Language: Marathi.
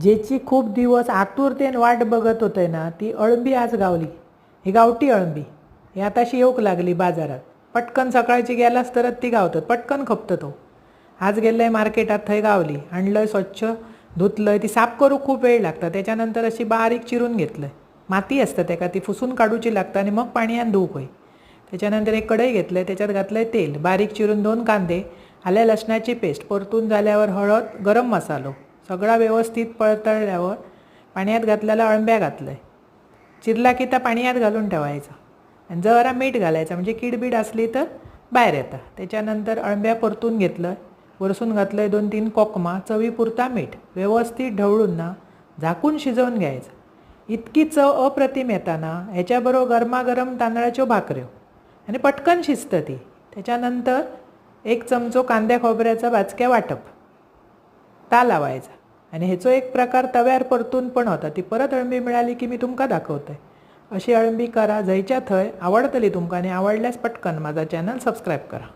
ज्याची खूप दिवस आतुरतेन वाट बघत होते ना ती अळंबी आज गावली. ही गावठी अळंबी. ही आताशी येऊक लागली बाजारात. पटकन सकाळची गेलास तरच ती गावतात. पटकन खपतं तो. आज गेलंय मार्केटात थंय गावली. आणलंय स्वच्छ धुतलंय. ती साफ करूक खूप वेळ लागता. त्याच्यानंतर अशी बारीक चिरून घेतलंय. माती असतं त्याका ती फुसून काढूची लागतं आणि मग पाणयान धुवूक होय. त्याच्यानंतर एक कढई घेतलंय. त्याच्यात घातलंय तेल. बारीक चिरून दोन कांदे. आल्या लसणाची पेस्ट. परतून झाल्यावर हळद गरम मसालो. सगळा व्यवस्थित पळतळल्यावर पाण्यात घातलेला अळंब्या घातलंय. चिरला की त्या पाण्यात घालून ठेवायचा. आणि जरा मीठ घालायचं म्हणजे किडबीड असली तर बाहेर येतं. त्याच्यानंतर अळंब्या परतून घेतलं वरसून घातलंय दोन तीन कोकमा चवीपुरता मीठ. व्यवस्थित ढवळून ना झाकून शिजवून घ्यायचं. इतकी चव अप्रतिम येताना ह्याच्याबरोबर गरमागरम तांदळाच्यो भाकऱ्यो. आणि पटकन शिजतं ती. त्याच्यानंतर एक चमचो कांद्या खोबऱ्याचा बाचक्या वाटप. ता लावायचा. आणि ह्याचो एक प्रकार तव्यार परतून पण होता. ती परत अळंबी मिळाली की मी तुमका दाखवतोय. अशी अळंबी करा जंयच्या थंय आवडतली तुमका आणि आवडल्यास पटकन माझा चॅनल सबस्क्राईब करा.